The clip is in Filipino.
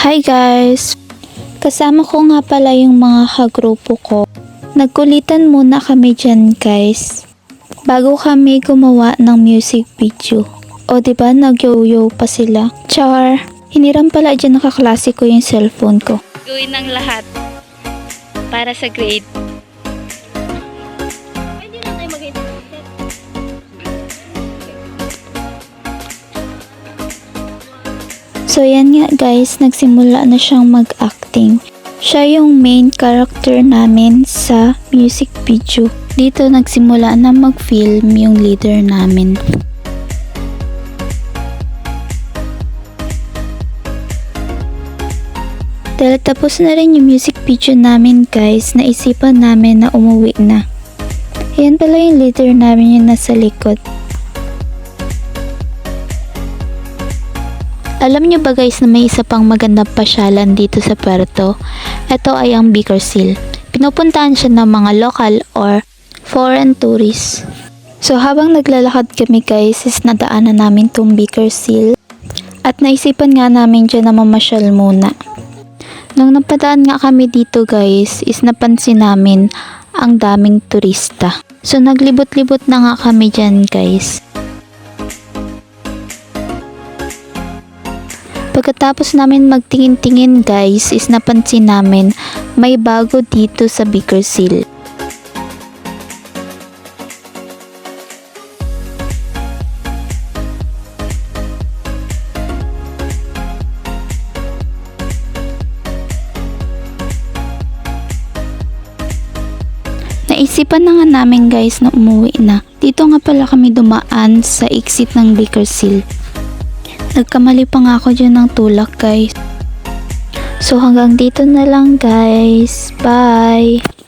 Hi guys! Kasama ko nga pala yung mga kagrupo ko. Nagkulitan muna kami dyan guys. Bago kami gumawa ng music video. O ba nagyo-yo pa sila? Char! Hiniram pala dyan ng kaklase ko yung cellphone ko. Gawin ng lahat para sa grade. So yan nga guys, nagsimula na siyang mag-acting. Siya yung main character namin sa music video. Dito nagsimula na mag-film yung leader namin. Dahil tapos na rin yung music video namin guys, naisipan namin na umuwi na. Ayan pala yung leader namin yung nasa likod. Alam nyo ba guys na may isa pang magandang pasyalan dito sa Puerto? Ito ay ang Bickersil. Pinupuntahan siya ng mga local or foreign tourists. So habang naglalakad kami guys is nadaanan namin tong Bickersil at naisipan nga namin dyan na mamasyal muna. Nung napadaan nga kami dito guys is napansin namin ang daming turista. So naglibot-libot na nga kami dyan guys. Pagkatapos namin magtingin-tingin guys is napansin namin may bago dito sa Bickersil. Naisipan na nga namin guys na umuwi na. Dito nga pala kami dumaan sa exit ng Bickersil. Nagkamali pa nga ako dyan ng tulak guys. So hanggang dito na lang guys. Bye!